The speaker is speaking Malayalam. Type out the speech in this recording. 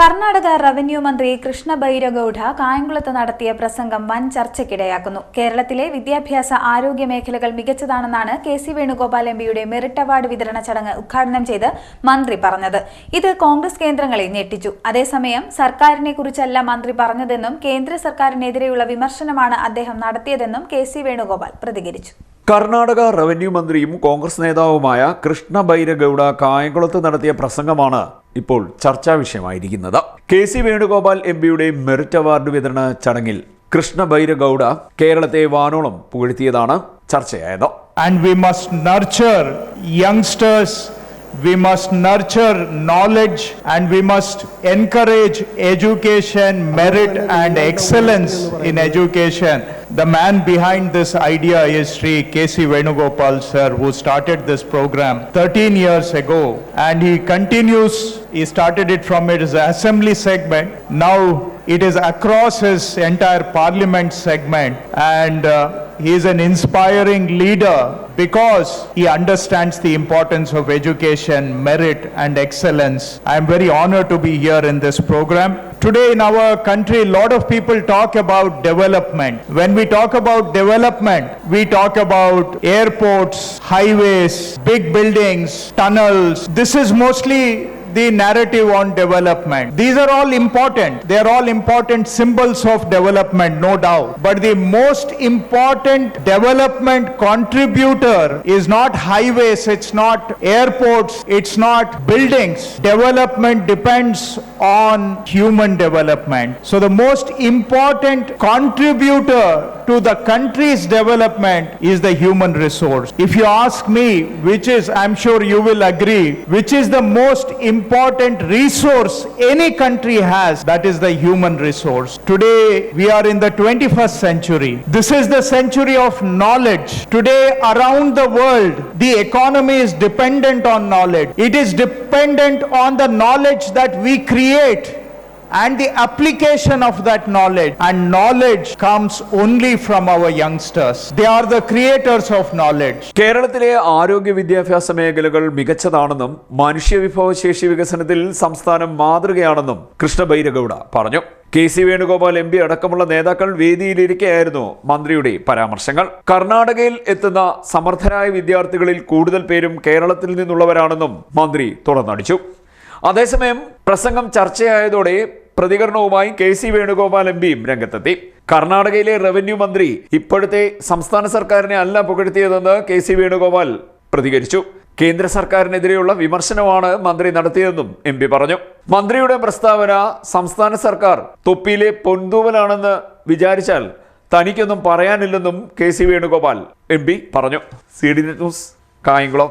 കർണാടക റവന്യൂ മന്ത്രി കൃഷ്ണ ബൈരഗൌഡ കായംകുളത്ത് നടത്തിയ പ്രസംഗം വൻ ചർച്ചയ്ക്കിടയാക്കുന്നു. കേരളത്തിലെ വിദ്യാഭ്യാസ ആരോഗ്യ മേഖലകൾ മികച്ചതാണെന്നാണ് കെ സി വേണുഗോപാൽ എംപിയുടെ മെറിറ്റ് അവാർഡ് വിതരണ ചടങ്ങ് ഉദ്ഘാടനം ചെയ്ത് മന്ത്രി പറഞ്ഞത്. ഇത് കോൺഗ്രസ് കേന്ദ്രങ്ങളെ ഞെട്ടിച്ചു. അതേസമയം സർക്കാരിനെ കുറിച്ചല്ല മന്ത്രി പറഞ്ഞതെന്നും കേന്ദ്ര സർക്കാരിനെതിരെയുള്ള വിമർശനമാണ് അദ്ദേഹം നടത്തിയതെന്നും കെ സി വേണുഗോപാൽ പ്രതികരിച്ചു. കർണാടക റവന്യൂ മന്ത്രിയും കോൺഗ്രസ് നേതാവുമായ കൃഷ്ണ ബൈരഗൌഡ കായംകുളത്ത് നടത്തിയ പ്രസംഗമാണ് ഇപ്പോൾ ചർച്ചാ വിഷയമായിരിക്കുന്നത്. കെ സി വേണുഗോപാൽ എം പിയുടെ മെറിറ്റ് അവാർഡ് വിതരണ ചടങ്ങിൽ കൃഷ്ണ ബൈരഗൌഡ കേരളത്തെ വാനോളം പുകഴ്ത്തിയതാണ് ചർച്ചയായത്. And we must nurture youngsters we must nurture knowledge and we must encourage education merit and excellence in education. The man behind this idea is Sri K.C. Venugopal sir who started this program 13 years ago. And he continues he started it from his assembly segment. Now it is across his entire parliament segment. And uh, he is an inspiring leader because he understands the importance of education, merit, and excellence. I am very honored to be here in this program. Today, in our country, a lot of people talk about development. When we talk about development, we talk about airports, highways, big buildings, tunnels. This is mostly the narrative on development. These are all important. They are all important symbols of development, no doubt. But the most important development contributor is not highways, it's not airports, it's not buildings. Development depends on human development. So the most important contributor to the country's development is the human resource. If you ask me, which is, I'm sure you will agree, which is the most important resource any country has, that is the human resource. Today, we are in the 21st century. This is the century of knowledge. Today, around the world, the economy is dependent on knowledge. It is dependent on the knowledge that we create and the application of that knowledge. And knowledge comes only from our youngsters. They are the creators of knowledge. കേരളത്തിലെ ആരോഗ്യ വിദ്യാഭ്യാസ മേഖലകൾ മികച്ചതാണെന്നും മനുഷ്യവിഭവശേഷി വികസനത്തിൽ സംസ്ഥാനം മാതൃകയാണെന്നും കൃഷ്ണ ബൈരഗൌഡ പറഞ്ഞു K C Venugopal M P അടക്കമുള്ള നേതാക്കൾ വേദിയിലിരിക്കെയായിരുന്നു മന്ത്രിയുടെ പരാമർശങ്ങൾ കർണാടകയിൽ എത്തുന്ന സമർത്ഥരായ വിദ്യാർത്ഥികളിൽ കൂടുതൽ പേരും കേരളത്തിൽ നിന്നുള്ളവരാണെന്നും മന്ത്രി തുറന്നടിച്ചു അതേസമയം പ്രസംഗം ചർച്ചയായതോടെ പ്രതികരണവുമായി കെ സി വേണുഗോപാൽ എം പിയും രംഗത്തെത്തി. കർണാടകയിലെ റവന്യൂ മന്ത്രി ഇപ്പോഴത്തെ സംസ്ഥാന സർക്കാരിനെ അല്ല പുകഴ്ത്തിയതെന്ന് കെ സി വേണുഗോപാൽ പ്രതികരിച്ചു. കേന്ദ്ര സർക്കാരിനെതിരെയുള്ള വിമർശനമാണ് മന്ത്രി നടത്തിയതെന്നും എം പി പറഞ്ഞു. മന്ത്രിയുടെ പ്രസ്താവന സംസ്ഥാന സർക്കാർ തൊപ്പിയിലെ പൊൻതൂവലാണെന്ന് വിചാരിച്ചാൽ തനിക്കൊന്നും പറയാനില്ലെന്നും K C Venugopal M P പറഞ്ഞു. C D news Kayamkulam.